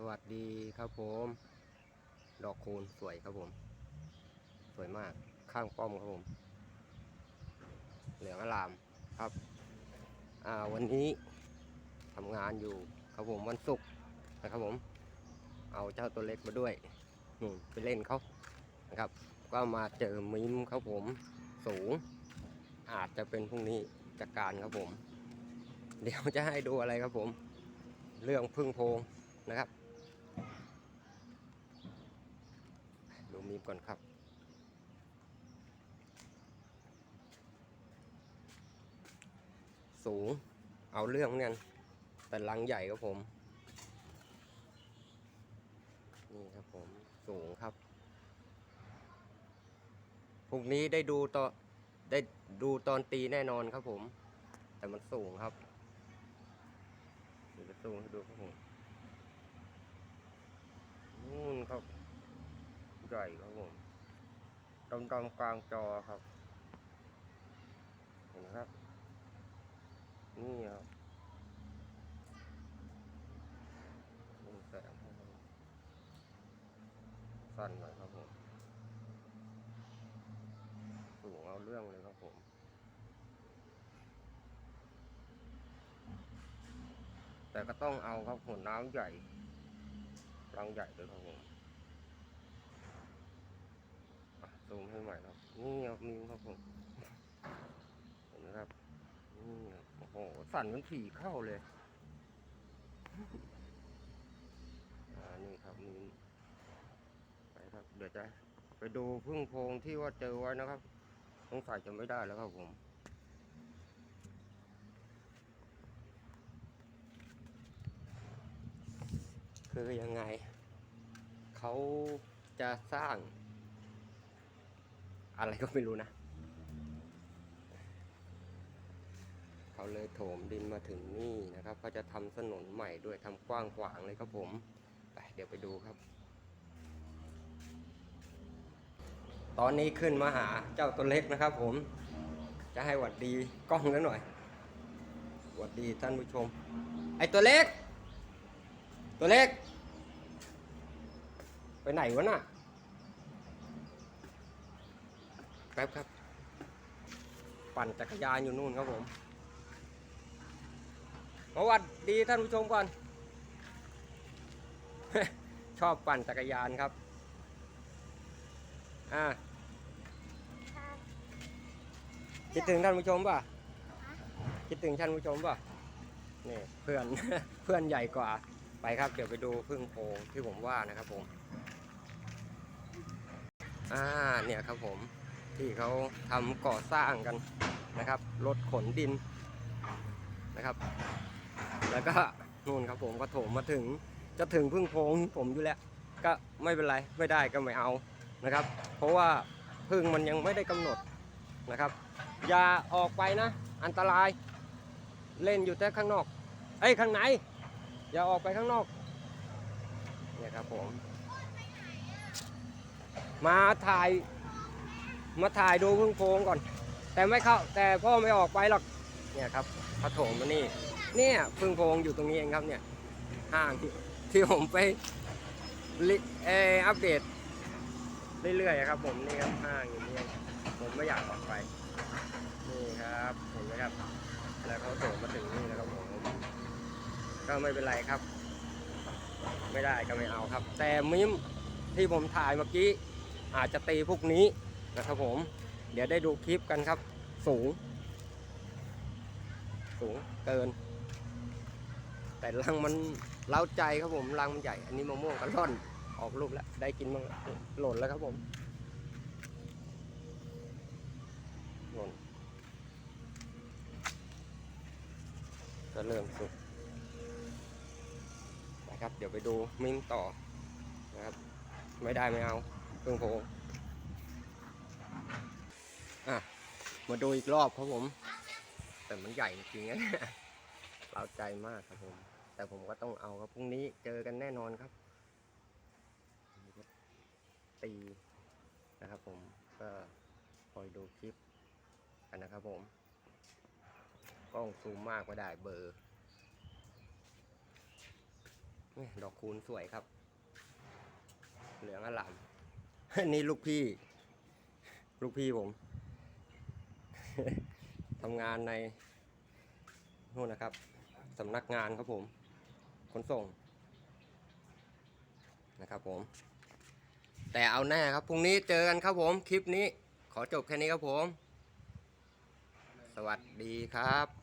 สวัสดีครับผม ดอกคูณสวยครับผม สวยมากข้างป้อมครับผม เหลืองอลามครับ อ่าวันนี้ทำงานอยู่ครับผมวันศุกร์นะครับผม เอาเจ้าตัวเล็กมาด้วยนู่นไปเล่นเขานะครับ ก็มาเจอมิมครับผมสูง อาจจะเป็นพรุ่งนี้จัดการครับผม เดี๋ยวจะให้ดูอะไรครับผม เรื่องพึ่งโพงนะครับ ดูมีม ก่อนครับสูงเอาเรื่องเนี่ยแต่ลังใหญ่ครับผม นี่ครับผมสูงครับพรุ่งนี้ได้ดูต่อได้ดูตอนตีแน่นอนครับผม แต่มันสูงครับเดี๋ยวจะสูงให้ดูครับผมนู่นครับ ให ญ่ครับผมดำดำกลางจอครับ เห็นไหมครับ นี่ครับนี่แสงให้มันสั้นหน่อยครับผม สูงเอาเรื่องเลยครับผมแต่ก็ต้องเอาครับหัวน้ำใหญ่รังใหญ่เลยครับผม อะซูมให้ใหม่ครับนี่ครับนิ้วครับผมเห็นไหมครับนี่ครับโอ้โหสั่นเหมันผีเข้าเลยอ่านี่ครับมีไปครับเดี๋ยวจะไปดูพึ่งโพงที่ว่าเจอไว้นะครับสงสัยจะไม่ได้แล้วครับผมคือยังไง เขาจะสร้าง อะไรก็ไม่รู้นะ เขาเลยโถมดินมาถึงนี่นะครับเขาจะทำถนนใหม่ด้วยทำกว้างขวางเลยครับผมไปเดี๋ยวไปดูครับ ตอนนี้ขึ้นมาหาเจ้าตัวเล็กนะครับ ผม จะให้หวัดดีกล้องแล้วหน่อยหวัดดีท่านผู้ชม ไอตัวเล็ก ตัวเล็ก ไปไหนวะน่ะ แป๊บครับ ปั่นจักรยานอยู่นู่นครับผมสวัสดีท่านผู้ชมก่อน ชอบปั่นจักรยานครับ อ่าคิดถึงท่านผู้ชมป่ะคิดถึงท่านผู้ชมป่ะนี่เพื่อนเพื่อนใหญ่กว่าไปครับ เดี๋ยวไปดูพึ่งโพรงที่ผมว่านะครับผม อ่าเนี่ยครับผม ที่เขาทำก่อสร้างกันนะครับ รถขนดินนะครับ แล้วก็นู่นครับผมก็โถมมาถึงจะถึงพึ่งโพงผมอยู่แล้ว ก็ไม่เป็นไรไม่ได้ก็ไม่เอานะครับ เพราะว่าพึ่งมันยังไม่ได้กำหนดนะครับ อย่าออกไปนะ อันตรายเล่นอยู่แต่ข้างนอกเอ้ยข้างในอย่าออกไปข้างนอกเนี่ยครับผมมาถ่าย มาถ่ายดูพึ่งโพงก่อน แต่ไม่เข้าแต่พ่อไม่ออกไปหรอกเนี่ยครับพระโถมมานี่เนี่ยพึ่งโพงอยู่ตรงนี้เองครับเนี่ยห้างที่ที่ผมไปเอออัปเดตเรื่อยๆครับ ผมนี่ครับห้างอยู่นี่ผมไม่อยากออกไปนี่ครับเห็นไหมครับ แล้วเขาโถมมาถึงนี่แล้วครับผมก็ไม่เป็นไรครับ ไม่ได้ก็ไม่เอาครับ แต่มิมที่ผมถ่ายเมื่อกี้อาจจะตีพวกนี้ นะครับผม เดี๋ยวได้ดูคลิปกันครับ สูง สูงเกิน แต่รังมันเล้าใจครับผมรังมันใหญ่ อันนี้มะม่วงกระล่อนออกลูกแล้วได้กินมั้งหล่นแล้วครับผมหล่นก็เริ่มสุกนะครับ เดี๋ยวไปดูมิ้มต่อนะครับ ไม่ได้ไม่เอาเพิ่งโพง มาดูอีกรอบครับผม แต่มันใหญ่จริงๆนะเราใจมากครับผม แต่ผมก็ต้องเอาครับพรุ่งนี้เจอกันแน่นอนครับ ตีนะครับผมก็คอยดูคลิปกันนะครับผมกล้องซูมมากไม่ได้เบอร์ดอกคูณสวยครับ เหลืองอลามนี่ลูกพี่ ลูกพี่ผม ทำงานในนู่นนะครับสำนักงานครับผมขนส่งนะครับผม แต่เอาแน่ครับพรุ่งนี้เจอกันครับผมคลิปนี้ขอจบแค่นี้ครับผม สวัสดีครับ